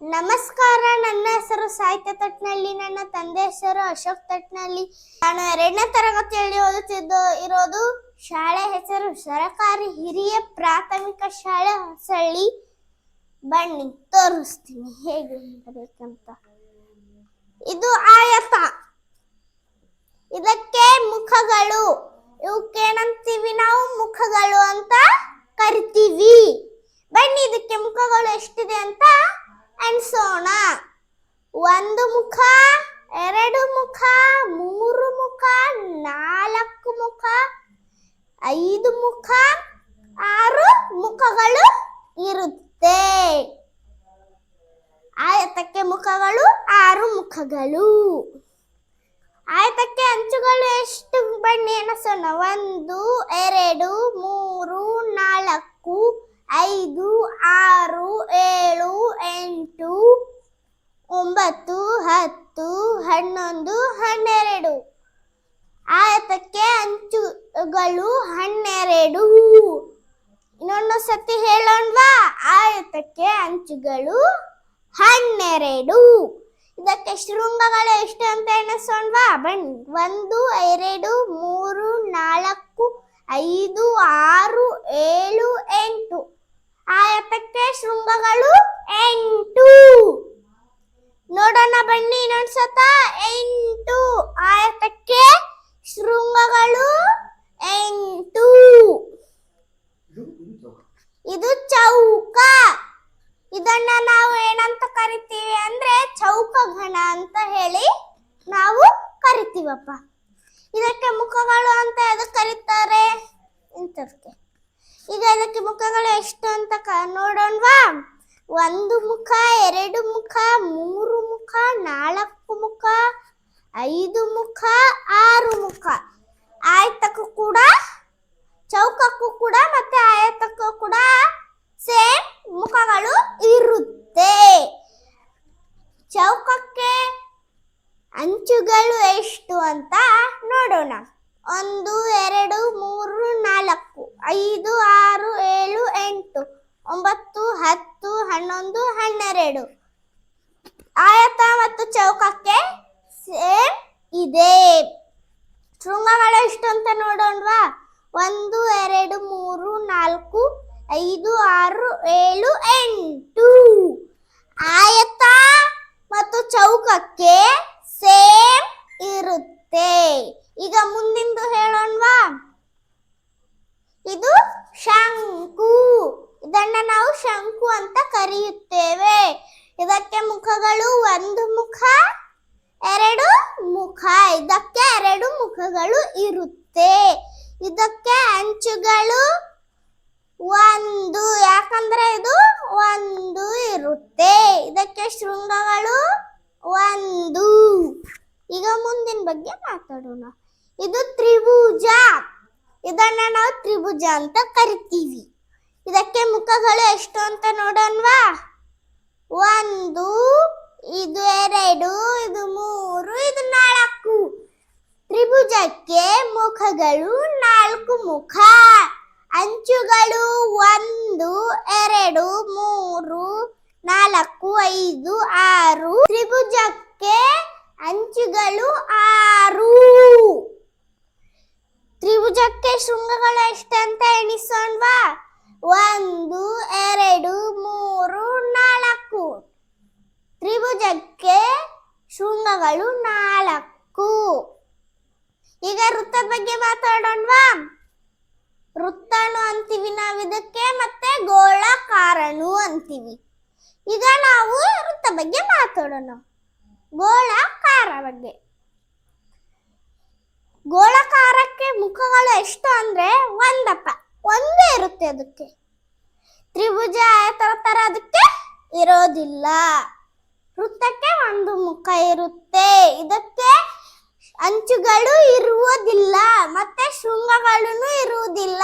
ನಮಸ್ಕಾರ. ನನ್ನ ಹೆಸರು ಸಾಹಿತ್ಯ ತಟ್ನಳ್ಳಿ ನನ್ನ ತಂದೆ ಹೆಸರು ಅಶೋಕ್ ತಟ್ನಳ್ಳಿ ನಾನು ಎರಡನೇ ತರಗತಿಯಲ್ಲಿ ಓದುತ್ತಿದ್ದು ಇರೋದು ಶಾಲೆ ಹೆಸರು ಸರಕಾರಿ ಹಿರಿಯ ಪ್ರಾಥಮಿಕ ಶಾಲೆ ಹೊಸಳ್ಳಿ. ಬನ್ನಿ, ತೋರಿಸ್ತೀನಿ ಹೇಗೆ ಹೇಳಬೇಕಂತ ಇದು ಆಯತ. ಇದಕ್ಕೆ ಮುಖಗಳು. ಇವಕ್ಕೇನಂತೀವಿ ನಾವು? ಮುಖಗಳು ಅಂತ ಕರಿತೀವಿ. ಬನ್ನಿ, ಇದಕ್ಕೆ ಮುಖಗಳು ಎಷ್ಟಿದೆ ಅಂತ ಎಣಿಸೋಣ ಒಂದು ಮುಖ, ಎರಡು ಮುಖ, ಮೂರು ಮುಖ, ನಾಲ್ಕು ಮುಖ, ಐದು ಮುಖ, ಆರು ಮುಖಗಳು ಇರುತ್ತೆ. ಆಯತಕ್ಕೆ ಮುಖಗಳು, ಆರು ಮುಖಗಳು. ಆಯತಕ್ಕೆ ಅಂಚುಗಳು ಎಷ್ಟು ಬಣ್ಣ ಎಣಿಸೋಣ? ಒಂದು ಎರಡು ಮೂರು ನಾಲ್ಕು ಐದು ಆರು ಏಳು ಎಂಟು ಒಂಬತ್ತು ಹತ್ತು ಹನ್ನೊಂದು, ಹನ್ನೆರಡು. ಆಯತಕ್ಕೆ ಅಂಚುಗಳು ಹನ್ನೆರಡು. ಇನ್ನೊಂದು ಸತಿ ಹೇಳೋಣವಾ? ಆಯತಕ್ಕೆ ಅಂಚುಗಳು ಹನ್ನೆರಡು. ಇದಕ್ಕೆ ಶೃಂಗಗಳು ಎಷ್ಟು ಅಂತ ಎಣಿಸೋಣವಾ? ಬನ್ನಿ ಒಂದು, ಎರಡು, ಮೂರು, ನಾಲ್ಕು, ಐದು, ಆರು, ಏಳು, ಎಂಟು. ಆಯತಕ್ಕೆ ಶೃಂಗಗಳು ಎಂಟು ನೋಡೋಣ ಬನ್ನಿ ಇನ್ನೊಂದ್ಸತ ಎಂಟು ಆಯತಕ್ಕೆ ಶೃಂಗಗಳು ಎಂಟು ಇದು ಚೌಕ ಇದನ್ನ ನಾವು ಏನಂತ ಕರಿತೀವಿ ಅಂದ್ರೆ ಚೌಕ ಘನ ಅಂತ ಹೇಳಿ ನಾವು ಕರಿತೀವಪ್ಪ. ಇದಕ್ಕೆ ಮುಖಗಳು ಅಂತ ಎದಕ್ಕೆ ಕರೀತಾರೆ? ಇಂಥದಕ್ಕೆ ಈಗ ಇದಕ್ಕೆ ಮುಖಗಳು ಎಷ್ಟು ಅಂತ ಕ, ನೋಡೋಣವಾ? ಒಂದು ಮುಖ, ಎರಡು ಮುಖ, ಮೂರು ಮುಖ, ನಾಲ್ಕು ಮುಖ, ಐದು ಮುಖ, ಆರು ಮುಖ. ಆಯ್ತಕ್ಕೂ ಕೂಡ, ಚೌಕಕ್ಕೂ ಕೂಡ ಮತ್ತೆ ಆಯತಕ್ಕೂ ಕೂಡ ಸೇಮ್ ಮುಖಗಳು ಇರುತ್ತೆ ಚೌಕಕ್ಕೆ ಅಂಚುಗಳು ಎಷ್ಟು ಅಂತ ನೋಡೋಣ. ಒಂದು, ಎರಡು, ಮೂರು, ನಾಲ್ಕು, ಐದು, ಆರು, ಏಳು, ಎಂಟು, ಒಂಬತ್ತು, ಹತ್ತು, ಹನ್ನೊಂದು, ಹನ್ನೆರಡು. ಆಯತ ಮತ್ತು ಚೌಕಕ್ಕೆ ಸೇಮ್ ಇದೆ. ಶೃಂಗಗಳು ಎಷ್ಟು ಅಂತ ನೋಡೋಣವಾ? ಒಂದು, ಎರಡು, ಮೂರು, ನಾಲ್ಕು, ಐದು, ಆರು, ಏಳು, ಎಂಟು. ಆಯತ ಮತ್ತು ಚೌಕಕ್ಕೆ ಸೇಮ್ ಇರುತ್ತೆ. ಈಗ ಮುಂದಿಂದು ಹೇಳೋಣವಾ? ಇದು ಶಂಕು. ಇದನ್ನ ನಾವು ಶಂಕು ಅಂತ ಕರೆಯುತ್ತೇವೆ. ಇದಕ್ಕೆ ಮುಖಗಳು ಒಂದು ಮುಖ, ಎರಡು ಮುಖ. ಇದಕ್ಕೆ ಎರಡು ಮುಖಗಳು ಇರುತ್ತೆ. ಇದಕ್ಕೆ ಅಂಚುಗಳು ಒಂದು. ಯಾಕಂದ್ರೆ ಇದು ಒಂದು ಇರುತ್ತೆ. ಇದಕ್ಕೆ ಶೃಂಗಗಳು ಒಂದು. ಬಗ್ಗೆ ಮಾತಾಡೋಣ. ಇದು ತ್ರಿಭುಜ. ಇದನ್ನ ನಾವು ತ್ರಿಭುಜ ಅಂತ ಕರಿತೀವಿ. ಇದಕ್ಕೆ ಮುಖಗಳು ಎಷ್ಟು ಅಂತ ನೋಡೋಣವಾ? ಒಂದು, ಇದು ಎರಡು, ಇದು ಮೂರು, ಇದು ನಾಲ್ಕು. ತ್ರಿಭುಜಕ್ಕೆ ಮುಖಗಳು ನಾಲ್ಕು ಮುಖ. ಅಂಚುಗಳು ಒಂದು, ಎರಡು, ಮೂರು, ನಾಲ್ಕು, ಐದು, ಆರು. ತ್ರಿಭುಜಕ್ಕೆ ಅಂಚುಗಳು ಆರು. ತ್ರಿಭುಜಕ್ಕೆ ಶೃಂಗಗಳು ಎಷ್ಟಂತ ಎಣಿಸೋಣವಾ? ಒಂದು, ಎರಡು, ಮೂರು, ನಾಲ್ಕು. ತ್ರಿಭುಜಕ್ಕೆ ಶೃಂಗಗಳು ನಾಲ್ಕು. ಈಗ ವೃತ್ತದ ಬಗ್ಗೆ ಮಾತಾಡೋಣವಾ? ವೃತ್ತನು ಅಂತೀವಿ ನಾವು ಇದಕ್ಕೆ ಮತ್ತೆ ಗೋಳಾಕಾರನು ಅಂತೀವಿ. ಈಗ ನಾವು ವೃತ್ತ ಬಗ್ಗೆ ಮಾತಾಡೋಣ. ಗೋಳಾಕಾರ ಬಗ್ಗೆ. ಗೋಳಾಕಾರಕ್ಕೆ ಮುಖಗಳು ಎಷ್ಟು ಅಂದ್ರೆ ಒಂದಪ್ಪ, ಒಂದೇ ಇರುತ್ತೆ ಅದಕ್ಕೆ. ತ್ರಿಭುಜ ಆಯತರ ತರ ಅದಕ್ಕೆ? ಇರೋದಿಲ್ಲ. ವೃತ್ತಕ್ಕೆ ಒಂದು ಮುಖ ಇರುತ್ತೆ. ಇದಕ್ಕೆ ಅಂಚುಗಳು ಇರುವುದಿಲ್ಲ, ಮತ್ತೆ ಶೃಂಗಗಳು ಇರುವುದಿಲ್ಲ.